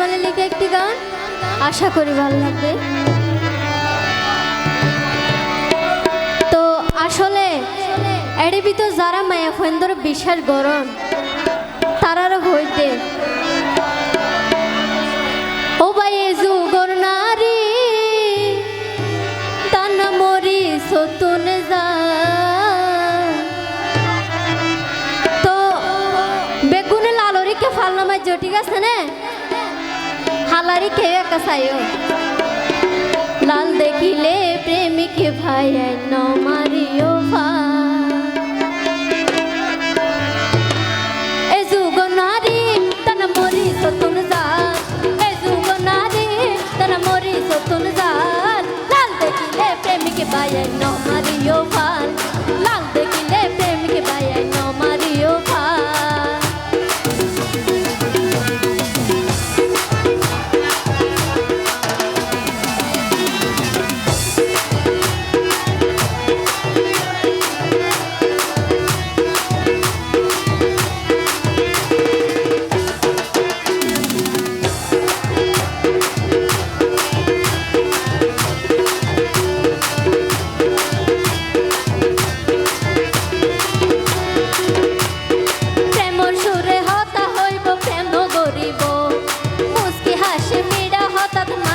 বলে লিখে একটি গান আশা করি ভালো লাগবে। তো আসলে এর ভিতর যারা মায়া ফেন্দর বিশ্বাস গরম তারারও হইতে। ও ভাই যুগর নারী, তানা মরি সতুন যা হালারি কেউ একা সায়ো লাল দেখিলে প্রেমিক ভাই ন মারিও ভা এ যুগ নারী, তন মরি সতুন যা এ যুগ নারী, তন মরি সতুন যা লাল দেখিলে প্রেমিক ভাই ন মারিও ভা লাল দেখিলে প্রেমিক ভাই ন মারিও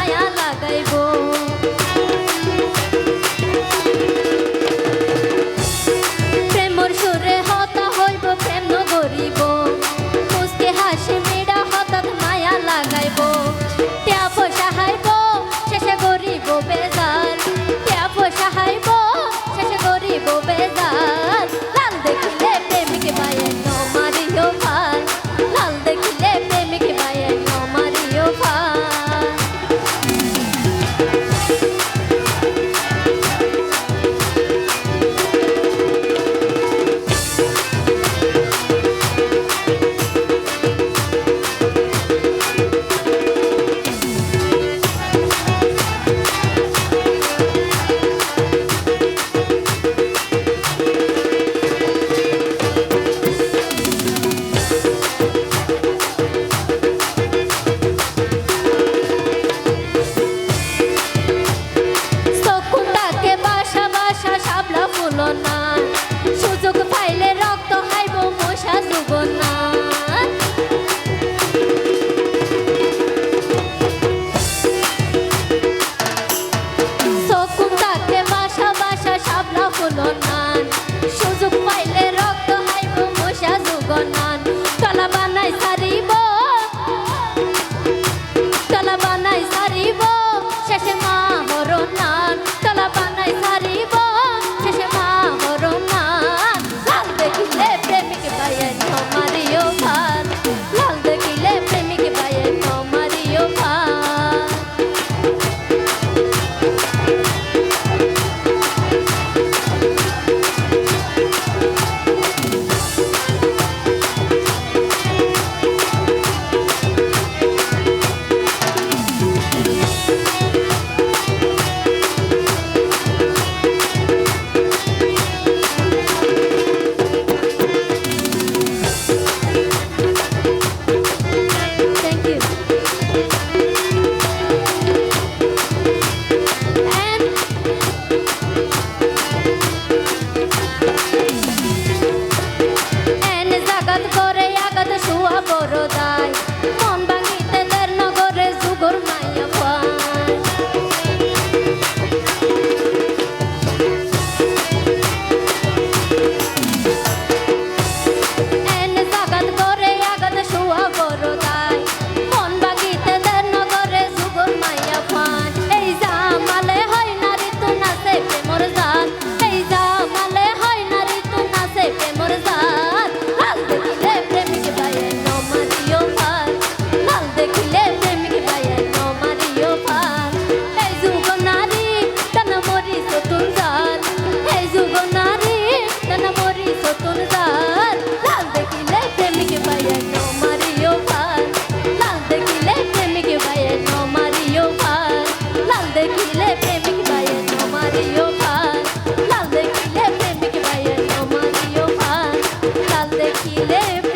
মায়া লাগাইবো। দেখিলে